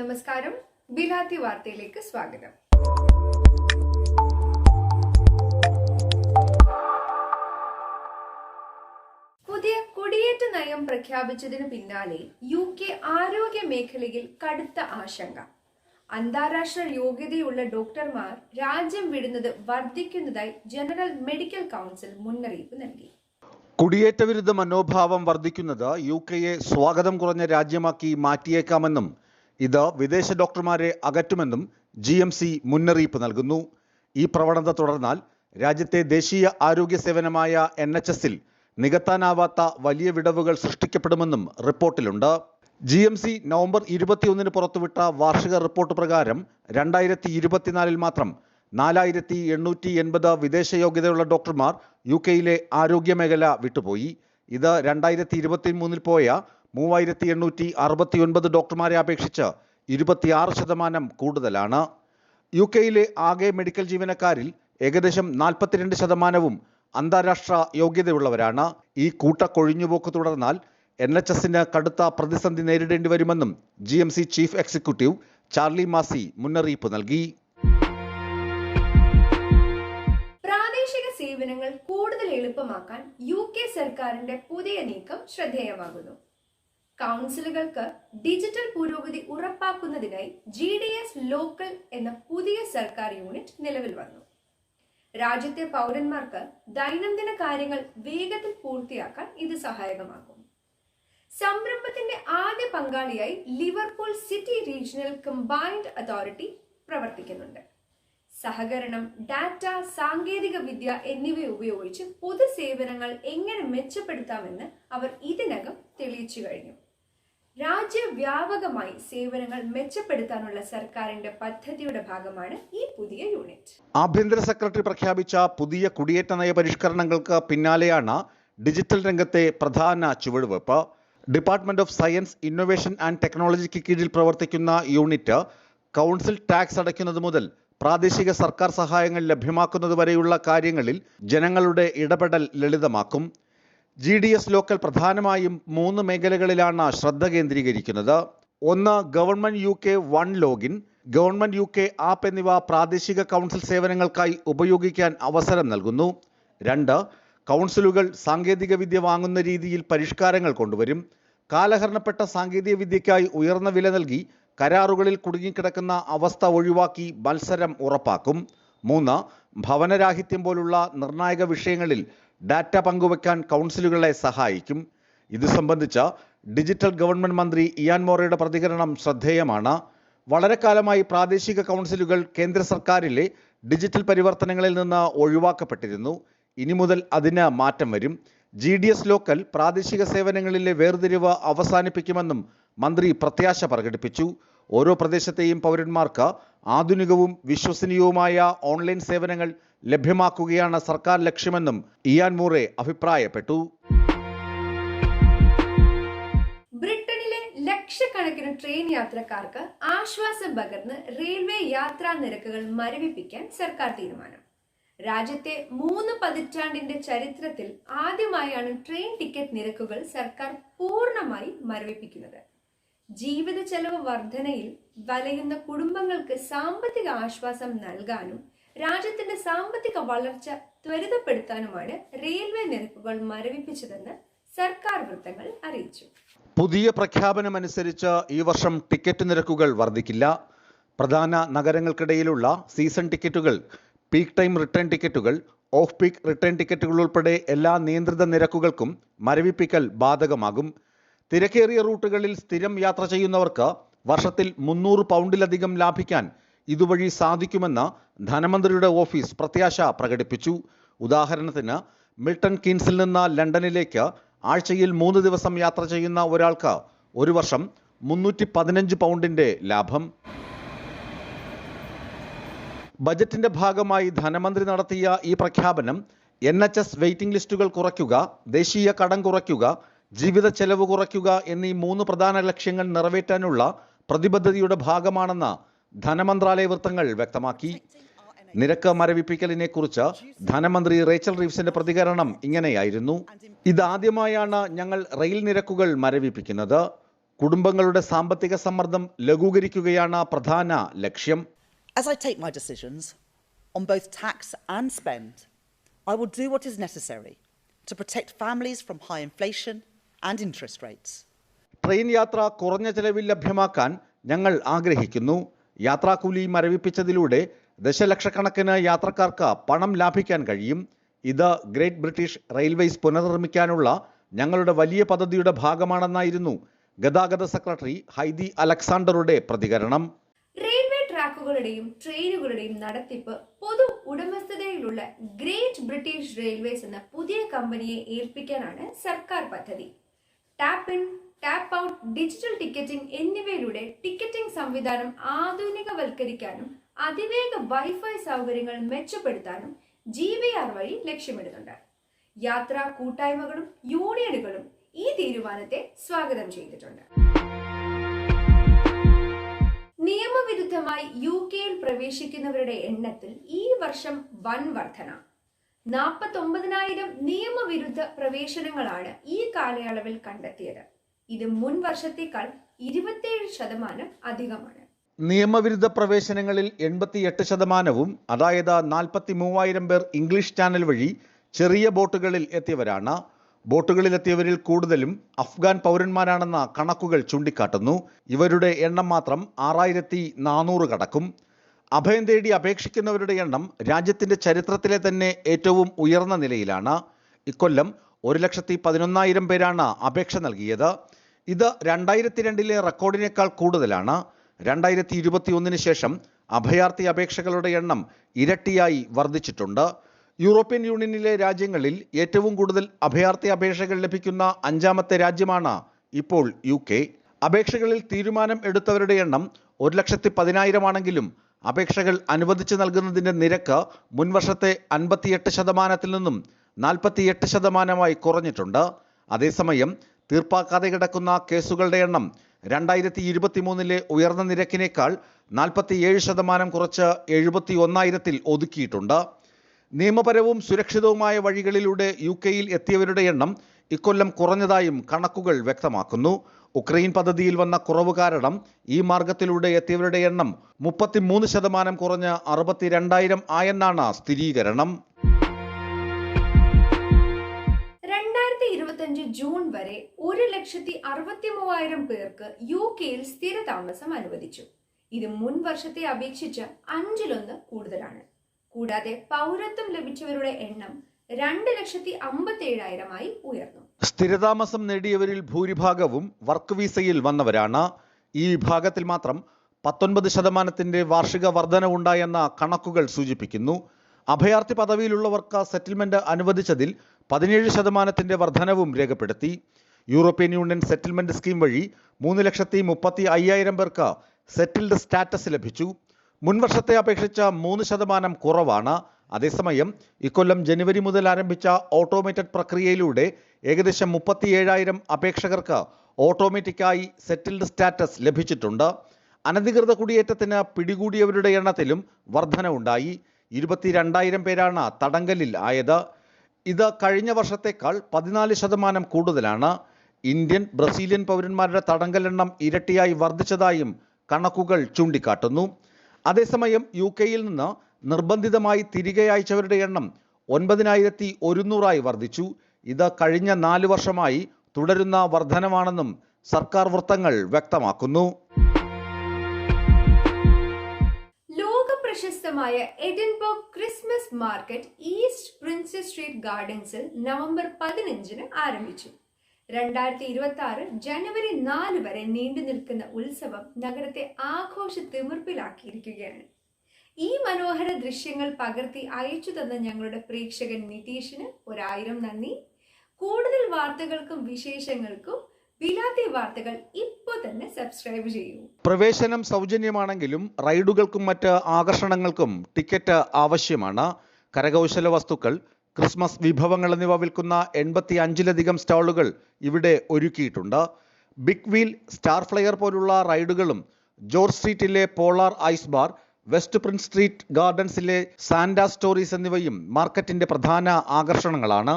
നമസ്കാരം. ബിലാത്തി വാർത്തയിലേക്ക് സ്വാഗതം. പുതിയ കുടിയേറ്റ നയം പ്രഖ്യാപിച്ചതിനു പിന്നാലെ യു കെ ആരോഗ്യ മേഖലയിൽ കടുത്ത ആശങ്ക. അന്താരാഷ്ട്ര യോഗ്യതയുള്ള ഡോക്ടർമാർ രാജ്യം വിടുന്നത് വർദ്ധിക്കുന്നതായി ജനറൽ മെഡിക്കൽ കൗൺസിൽ മുന്നറിയിപ്പ് നൽകി. കുടിയേറ്റ വിരുദ്ധ മനോഭാവം വർദ്ധിക്കുന്നത് യു കെയെ സ്വാഗതം കുറഞ്ഞ രാജ്യമാക്കി മാറ്റിയേക്കാമെന്നും ഇത് വിദേശ ഡോക്ടർമാരെ അകറ്റുമെന്നും ജി എം സി മുന്നറിയിപ്പ് നൽകുന്നു. ഈ പ്രവണത തുടർന്നാൽ രാജ്യത്തെ ദേശീയ ആരോഗ്യ സേവനമായ എൻ എച്ച് എസിൽ നികത്താനാവാത്ത വലിയ വിടവുകൾ സൃഷ്ടിക്കപ്പെടുമെന്നും റിപ്പോർട്ടിലുണ്ട്. ജി എം സി നവംബർ ഇരുപത്തിയൊന്നിന് പുറത്തുവിട്ട വാർഷിക റിപ്പോർട്ട് പ്രകാരം രണ്ടായിരത്തി ഇരുപത്തിനാലിൽ മാത്രം നാലായിരത്തി എണ്ണൂറ്റി എൺപത് വിദേശ യോഗ്യതയുള്ള ഡോക്ടർമാർ യു കെയിലെ ആരോഗ്യ മേഖല വിട്ടുപോയി. ഇത് രണ്ടായിരത്തി ഇരുപത്തി മൂന്നിൽ പോയ മൂവായിരത്തി എണ്ണൂറ്റി അറുപത്തി ഒൻപത് ഡോക്ടർമാരെ അപേക്ഷിച്ച് ഇരുപത്തിയാറ് ശതമാനം കൂടുതലാണ്. യു കെയിലെ ആകെ മെഡിക്കൽ ജീവനക്കാരിൽ ഏകദേശം നാൽപ്പത്തിരണ്ട് ശതമാനവും അന്താരാഷ്ട്ര യോഗ്യതയുള്ളവരാണ്. ഈ കൂട്ട കൊഴിഞ്ഞുപോക്ക് തുടർന്നാൽ എൻ എച്ച് എസിന് കടുത്ത പ്രതിസന്ധി നേരിടേണ്ടി വരുമെന്നും G M C chief executive Charlie Massey മുന്നറിയിപ്പ് നൽകി. പ്രാദേശിക സേവനങ്ങൾ കൂടുതൽ എളുപ്പമാക്കാൻ യു കെ സർക്കാരിന്റെ പുതിയ നീക്കം ശ്രദ്ധേയമാകുന്നു. കൗൺസിലുകൾക്ക് ഡിജിറ്റൽ പുരോഗതി ഉറപ്പാക്കുന്നതിനായി ജി ഡി എസ് ലോക്കൽ എന്ന പുതിയ സർക്കാർ യൂണിറ്റ് നിലവിൽ വന്നു. രാജ്യത്തെ പൗരന്മാർക്ക് ദൈനംദിന കാര്യങ്ങൾ വേഗത്തിൽ പൂർത്തിയാക്കാൻ ഇത് സഹായകമാകും. സംരംഭത്തിന്റെ ആദ്യ പങ്കാളിയായി Liverpool City Regional Combined Authority പ്രവർത്തിക്കുന്നുണ്ട്. സഹകരണം ഡാറ്റ സാങ്കേതിക വിദ്യ എന്നിവ ഉപയോഗിച്ച് പൊതുസേവനങ്ങൾ എങ്ങനെ മെച്ചപ്പെടുത്താമെന്ന് അവർ ഇതിനകം തെളിയിച്ചു കഴിഞ്ഞു. രാജ്യവ്യാപകമായി സേവനങ്ങൾ മെച്ചപ്പെടുത്താനുള്ള സർക്കാരിന്റെ പദ്ധതിയുടെ ഭാഗമാണ് ഈ പുതിയ യൂണിറ്റ്. ആഭ്യന്തര സെക്രട്ടറി പ്രഖ്യാപിച്ച പുതിയ കുടിയേറ്റ നയ പരിഷ്കരണങ്ങൾക്ക് പിന്നാലെയാണ് ഡിജിറ്റൽ രംഗത്തെ പ്രധാന ചുവടുവെപ്പ് department of science innovation and ടെക്നോളജിക്ക് കീഴിൽ പ്രവർത്തിക്കുന്ന യൂണിറ്റ് കൗൺസിൽ ടാക്സ് അടയ്ക്കുന്നത് മുതൽ പ്രാദേശിക സർക്കാർ സഹായങ്ങൾ ലഭ്യമാക്കുന്നത് വരെയുള്ള കാര്യങ്ങളിൽ ജനങ്ങളുടെ ഇടപെടൽ ലളിതമാക്കും. ജി ഡി എസ് ലോക്കൽ പ്രധാനമായും മൂന്ന് മേഖലകളിലാണ് ശ്രദ്ധ കേന്ദ്രീകരിക്കുന്നത്. ഒന്ന് government U K one login. Government U K app എന്നിവ പ്രാദേശിക കൗൺസിൽ സേവനങ്ങൾക്കായി ഉപയോഗിക്കാൻ അവസരം നൽകുന്നു. രണ്ട് കൗൺസിലുകൾ സാങ്കേതിക വിദ്യ വാങ്ങുന്ന രീതിയിൽ പരിഷ്കാരങ്ങൾ കൊണ്ടുവരും. കാലഹരണപ്പെട്ട സാങ്കേതിക വിദ്യയ്ക്കായി ഉയർന്ന വില നൽകി കരാറുകളിൽ കുടുങ്ങിക്കിടക്കുന്ന അവസ്ഥ ഒഴിവാക്കി മത്സരം ഉറപ്പാക്കും. മൂന്ന് ഭവനരാഹിത്യം പോലുള്ള നിർണായക വിഷയങ്ങളിൽ ഡാറ്റ പങ്കുവയ്ക്കാൻ കൗൺസിലുകളെ സഹായിക്കും. ഇത് സംബന്ധിച്ച ഡിജിറ്റൽ ഗവൺമെന്റ് മന്ത്രി ഇയാൻ മോറയുടെ പ്രതികരണം ശ്രദ്ധേയമാണ്. വളരെ കാലമായി പ്രാദേശിക കൗൺസിലുകൾ കേന്ദ്ര സർക്കാരിലെ ഡിജിറ്റൽ പരിവർത്തനങ്ങളിൽ നിന്ന് ഒഴിവാക്കപ്പെട്ടിരുന്നു. ഇനി മുതൽ അതിന് മാറ്റം വരും. ജി ഡി എസ് ലോക്കൽ പ്രാദേശിക സേവനങ്ങളിലെ വേർതിരിവ് അവസാനിപ്പിക്കുമെന്നും മന്ത്രി പ്രത്യാശ പ്രകടിപ്പിച്ചു. ഓരോ പ്രദേശത്തെയും പൗരന്മാർക്ക് ആധുനികവും വിശ്വസനീയവുമായ ഓൺലൈൻ സേവനങ്ങൾ ലഭ്യമാക്കുകയാണ് സർക്കാർ ലക്ഷ്യമെന്നും ഇയാൻ മൂറെ അഭിപ്രായപ്പെട്ടു. ബ്രിട്ടനിലെ ലക്ഷക്കണക്കിന് ട്രെയിൻ യാത്രക്കാർക്ക് ആശ്വാസം പകർന്ന് റെയിൽവേ യാത്രാ നിരക്കുകൾ മരവിപ്പിക്കാൻ സർക്കാർ തീരുമാനം. രാജ്യത്തെ മൂന്ന് പതിറ്റാണ്ടിന്റെ ചരിത്രത്തിൽ ആദ്യമായാണ് ട്രെയിൻ ടിക്കറ്റ് നിരക്കുകൾ സർക്കാർ പൂർണമായി മരവിപ്പിക്കുന്നത്. ജീവിത ചെലവ് വർധനയിൽ വലയുന്ന കുടുംബങ്ങൾക്ക് സാമ്പത്തിക ആശ്വാസം നൽകാനും രാജ്യത്തിന്റെ സാമ്പത്തിക വളർച്ച ത്വരിതപ്പെടുത്താനുമാണ് റെയിൽവേ നിരക്കുകൾ മരവിപ്പിച്ചതെന്ന് സർക്കാർ വൃത്തങ്ങൾ അറിയിച്ചു. പുതിയ പ്രഖ്യാപനമനുസരിച്ച് ഈ വർഷം ടിക്കറ്റ് നിരക്കുകൾ വർദ്ധിക്കില്ല. പ്രധാന നഗരങ്ങൾക്കിടയിലുള്ള സീസൺ ടിക്കറ്റുകൾ പീക്ക് ടൈം റിട്ടേൺ ടിക്കറ്റുകൾ ഓഫ് പീക്ക് റിട്ടേൺ ടിക്കറ്റുകൾ ഉൾപ്പെടെ എല്ലാ നിയന്ത്രിത നിരക്കുകൾക്കും മരവിപ്പിക്കൽ ബാധകമാകും. തിരക്കേറിയ റൂട്ടുകളിൽ സ്ഥിരം യാത്ര ചെയ്യുന്നവർക്ക് വർഷത്തിൽ മുന്നൂറ് പൗണ്ടിലധികം ലാഭിക്കാൻ ഇതുവഴി സാധിക്കുമെന്ന് ധനമന്ത്രിയുടെ ഓഫീസ് പ്രത്യാശ പ്രകടിപ്പിച്ചു. ഉദാഹരണത്തിന് മിൽട്ടൺ കീൻസിൽ നിന്ന് ലണ്ടനിലേക്ക് ആഴ്ചയിൽ മൂന്ന് ദിവസം യാത്ര ചെയ്യുന്ന ഒരാൾക്ക് ഒരു വർഷം മുന്നൂറ്റി പതിനഞ്ച് പൗണ്ടിന്റെ ലാഭം. ബജറ്റിന്റെ ഭാഗമായി ധനമന്ത്രി നടത്തിയ ഈ പ്രഖ്യാപനം എൻ എച്ച് എസ് വെയിറ്റിംഗ് ലിസ്റ്റുകൾ കുറയ്ക്കുക ദേശീയ കടം കുറയ്ക്കുക ജീവിത ചെലവ് കുറയ്ക്കുക എന്നീ മൂന്ന് പ്രധാന ലക്ഷ്യങ്ങൾ നിറവേറ്റാനുള്ള പ്രതിബദ്ധതയുടെ ഭാഗമാണെന്ന് ധനമന്ത്രാലയ വൃത്തങ്ങൾ വ്യക്തമാക്കി. നിരക്ക് മരവിപ്പിക്കലിനെ കുറിച്ച് ധനമന്ത്രി റേച്ചൽ റീവ്സിന്റെ പ്രതികരണം ഇങ്ങനെയായിരുന്നു. ഇതാദ്യമായാണ് ഞങ്ങൾ റെയിൽ നിരക്കുകൾ മരവിപ്പിക്കുന്നത്. കുടുംബങ്ങളുടെ സാമ്പത്തിക സമ്മർദ്ദം ലഘൂകരിക്കുകയാണ് പ്രധാന ലക്ഷ്യം. As I take my decisions on both tax and spend, I will do what is necessary to protect families from high inflation and interest rates. Train യാത്ര കുറഞ്ഞ ചെലവിൽ ലഭ്യമാക്കാൻ ഞങ്ങൾ ആഗ്രഹിക്കുന്നു. യാത്രാക്കൂലി മരവിപ്പിച്ചതിലൂടെ ദശലക്ഷക്കണക്കിന് യാത്രക്കാർക്ക് പണം ലാഭിക്കാൻ കഴിയും. ഇത് ഗ്രേറ്റ് ബ്രിട്ടീഷ് റെയിൽവേസ് പുനർനിർമ്മിക്കാനുള്ള ഞങ്ങളുടെ വലിയ പദ്ധതിയുടെ ഭാഗമാണെന്നായിരുന്നു ഗതാഗത സെക്രട്ടറി ഹൈദി അലക്സാണ്ടറുടെ പ്രതികരണം. റെയിൽവേ ട്രാക്കുകളുടെയും ട്രെയിനുകളുടെയും നടത്തിപ്പ് പൊതു ഉടമസ്ഥതയിലുള്ള ഗ്രേറ്റ് ബ്രിട്ടീഷ് റെയിൽവേസ് എന്ന പുതിയ കമ്പനിയെ ഏൽപ്പിക്കാനാണ് സർക്കാർ പദ്ധതി. Tap in tap out digital ticketing എന്നിവയിലൂടെ ടിക്കറ്റിംഗ് സംവിധാനം ആധുനികവൽക്കരിക്കാനും അതിവേഗ വൈഫൈ സൗകര്യങ്ങൾ മെച്ചപ്പെടുത്താനും ജി വി ആർ വഴി ലക്ഷ്യമിടുന്നുണ്ട്. യാത്രാ കൂട്ടായ്മകളും യൂണിയനുകളും ഈ തീരുമാനത്തെ സ്വാഗതം ചെയ്തിട്ടുണ്ട്. നിയമവിരുദ്ധമായി യു കെയിൽ പ്രവേശിക്കുന്നവരുടെ എണ്ണത്തിൽ ഈ വർഷം വൻ വർധന. നാൽപ്പത്തൊമ്പതിനായിരം നിയമവിരുദ്ധ പ്രവേശനങ്ങളാണ് ഈ കാലയളവിൽ കണ്ടെത്തിയത്. ഇത് മുൻ വർഷത്തേക്കാൾ ഇരുപത്തിയേഴ് ശതമാനം അധികമാണ്. നിയമവിരുദ്ധ പ്രവേശനങ്ങളിൽ എൺപത്തിയെട്ട് ശതമാനവും അതായത് നാൽപ്പത്തി മൂവായിരം പേർ ഇംഗ്ലീഷ് ചാനൽ വഴി ചെറിയ ബോട്ടുകളിൽ എത്തിയവരാണ്. ബോട്ടുകളിലെത്തിയവരിൽ കൂടുതലും അഫ്ഗാൻ പൗരന്മാരാണെന്ന കണക്കുകൾ ചൂണ്ടിക്കാട്ടുന്നു. ഇവരുടെ എണ്ണം മാത്രം ആറായിരത്തി നാനൂറ് കടക്കും. അഭയം തേടി അപേക്ഷിക്കുന്നവരുടെ എണ്ണം രാജ്യത്തിന്റെ ചരിത്രത്തിലെ തന്നെ ഏറ്റവും ഉയർന്ന നിലയിലാണ്. ഇക്കൊല്ലം ഒരു ലക്ഷത്തി പതിനൊന്നായിരം പേരാണ് അപേക്ഷ നൽകിയത്. ഇത് രണ്ടായിരത്തി രണ്ടിലെ റെക്കോർഡിനേക്കാൾ കൂടുതലാണ്. രണ്ടായിരത്തി ഇരുപത്തി ഒന്നിന് ശേഷം അഭയാർത്ഥി അപേക്ഷകളുടെ എണ്ണം ഇരട്ടിയായി വർദ്ധിച്ചിട്ടുണ്ട്. യൂറോപ്യൻ യൂണിയനിലെ രാജ്യങ്ങളിൽ ഏറ്റവും കൂടുതൽ അഭയാർത്ഥി അപേക്ഷകൾ ലഭിക്കുന്ന അഞ്ചാമത്തെ രാജ്യമാണ് ഇപ്പോൾ യു കെ. അപേക്ഷകളിൽ തീരുമാനം എടുത്തവരുടെ എണ്ണം ഒരു ലക്ഷത്തി പതിനായിരമാണെങ്കിലും അപേക്ഷകൾ അനുവദിച്ചു നൽകുന്നതിന്റെ നിരക്ക് മുൻവർഷത്തെ അൻപത്തിയെട്ട് ശതമാനത്തിൽ നിന്നും നാൽപ്പത്തിയെട്ട് ശതമാനമായി കുറഞ്ഞിട്ടുണ്ട്. അതേസമയം തീർപ്പാക്കാതെ കിടക്കുന്ന കേസുകളുടെ എണ്ണം രണ്ടായിരത്തി ഇരുപത്തി മൂന്നിലെ ഉയർന്ന നിരക്കിനേക്കാൾ നാൽപ്പത്തിയേഴ് ശതമാനം കുറച്ച് എഴുപത്തി ഒന്നായിരത്തിൽ ഒതുക്കിയിട്ടുണ്ട്. നിയമപരവും സുരക്ഷിതവുമായ വഴികളിലൂടെ യു കെയിൽ എത്തിയവരുടെ എണ്ണം ഇക്കൊല്ലം കുറഞ്ഞതായും കണക്കുകൾ വ്യക്തമാക്കുന്നു. ഉക്രൈൻ പദ്ധതിയിൽ വന്ന കുറവ് കാരണം ഈ മാർഗത്തിലൂടെ എത്തിയവരുടെ എണ്ണം മുപ്പത്തിമൂന്ന് ശതമാനം കുറഞ്ഞ് അറുപത്തിരണ്ടായിരം ആയെന്നാണ് സ്ഥിരീകരണം. ജൂൺ വരെ ഒരു ലക്ഷത്തി അറുപത്തി മൂവായിരം പേർക്ക് യു കെയിൽ സ്ഥിരതാമസം അനുവദിച്ചു. ഇത് മുൻ വർഷത്തെ അപേക്ഷിച്ച് അഞ്ചിലൊന്ന് കൂടുതലാണ്. കൂടാതെ പൗരത്വം ലഭിച്ചവരുടെ എണ്ണം രണ്ട് ലക്ഷത്തി അമ്പത്തി ഏഴായിരമായി ഉയർന്നു. സ്ഥിരതാമസം നേടിയവരിൽ ഭൂരിഭാഗവും വർക്ക് വിസയിൽ വന്നവരാണ്. ഈ വിഭാഗത്തിൽ മാത്രം പത്തൊൻപത് ശതമാനത്തിന്റെ വാർഷിക വർധനവുണ്ടായെന്ന കണക്കുകൾ സൂചിപ്പിക്കുന്നു. അഭയാർത്ഥി പദവിയിലുള്ളവർക്ക് സെറ്റിൽമെന്റ് അനുവദിച്ചതിൽ പതിനേഴ് ശതമാനത്തിന്റെ വർധനവും രേഖപ്പെടുത്തി. യൂറോപ്യൻ യൂണിയൻ സെറ്റിൽമെന്റ് സ്കീം വഴി മൂന്ന് ലക്ഷത്തി മുപ്പത്തി അയ്യായിരം പേർക്ക് സെറ്റിൽഡ് സ്റ്റാറ്റസ് ലഭിച്ചു. മുൻവർഷത്തെ അപേക്ഷിച്ച മൂന്ന് ശതമാനം കുറവാണ്. അതേസമയം ഇക്കൊല്ലം ജനുവരി മുതൽ ആരംഭിച്ച ഓട്ടോമേറ്റഡ് പ്രക്രിയയിലൂടെ ഏകദേശം മുപ്പത്തിയേഴായിരം അപേക്ഷകർക്ക് ഓട്ടോമാറ്റിക്കായി സെറ്റിൽഡ് സ്റ്റാറ്റസ് ലഭിച്ചിട്ടുണ്ട്. അനധികൃത കുടിയേറ്റത്തിന് പിടികൂടിയവരുടെ എണ്ണത്തിലും വർധനവുണ്ടായി. ഇരുപത്തിരണ്ടായിരം പേരാണ് തടങ്കലിൽ ആയത്. ഇത് കഴിഞ്ഞ വർഷത്തേക്കാൾ പതിനാല് ശതമാനം കൂടുതലാണ്. ഇന്ത്യൻ ബ്രസീലിയൻ പൗരന്മാരുടെ തടങ്കലെണ്ണം ഇരട്ടിയായി വർദ്ധിച്ചതായും കണക്കുകൾ ചൂണ്ടിക്കാട്ടുന്നു. അതേസമയം യു കെയിൽ നിന്ന് നിർബന്ധിതമായി തിരികെ അയച്ചവരുടെ എണ്ണം ഒൻപതിനായിരത്തി ഒരുന്നൂറായി വർദ്ധിച്ചു. ഇത് കഴിഞ്ഞ നാല് വർഷമായി തുടരുന്ന വർധനമാണെന്നും സർക്കാർ വൃത്തങ്ങൾ വ്യക്തമാക്കുന്നു. പ്രശസ്തമായ Edinburgh Christmas market east Princes Street ഗാർഡൻസിൽ November പതിനഞ്ചിന് ആരംഭിച്ചു. രണ്ടായിരത്തി ഇരുപത്തി ആറ് ജനുവരി നാല് വരെ നീണ്ടു നിൽക്കുന്ന ഉത്സവം നഗരത്തെ ആഘോഷ തിമിർപ്പിലാക്കിയിരിക്കുകയാണ്. ഈ മനോഹര ദൃശ്യങ്ങൾ പകർത്തി അയച്ചു തന്ന ഞങ്ങളുടെ പ്രേക്ഷകൻ നിതീഷിന് ഒരായിരം നന്ദി. കൂടുതൽ വാർത്തകൾക്കും വിശേഷങ്ങൾക്കും വാർത്തകൾ തന്നെ സബ്സ്ക്രൈബ് ചെയ്യൂ. പ്രവേശനം സൗജന്യമാണെങ്കിലും റൈഡുകൾക്കും മറ്റ് ആകർഷണങ്ങൾക്കും ടിക്കറ്റ് ആവശ്യമാണ്. കരകൗശല വസ്തുക്കൾ ക്രിസ്മസ് വിഭവങ്ങൾ എന്നിവ വിൽക്കുന്ന എൺപത്തി അഞ്ചിലധികം സ്റ്റാളുകൾ ഇവിടെ ഒരുക്കിയിട്ടുണ്ട്. ബിഗ് വീൽ സ്റ്റാർ ഫ്ലയർ പോലുള്ള റൈഡുകളും George സ്ട്രീറ്റിലെ polar ice bar west Prince Street ഗാർഡൻസിലെ Santa stories എന്നിവയും മാർക്കറ്റിന്റെ പ്രധാന ആകർഷണങ്ങളാണ്.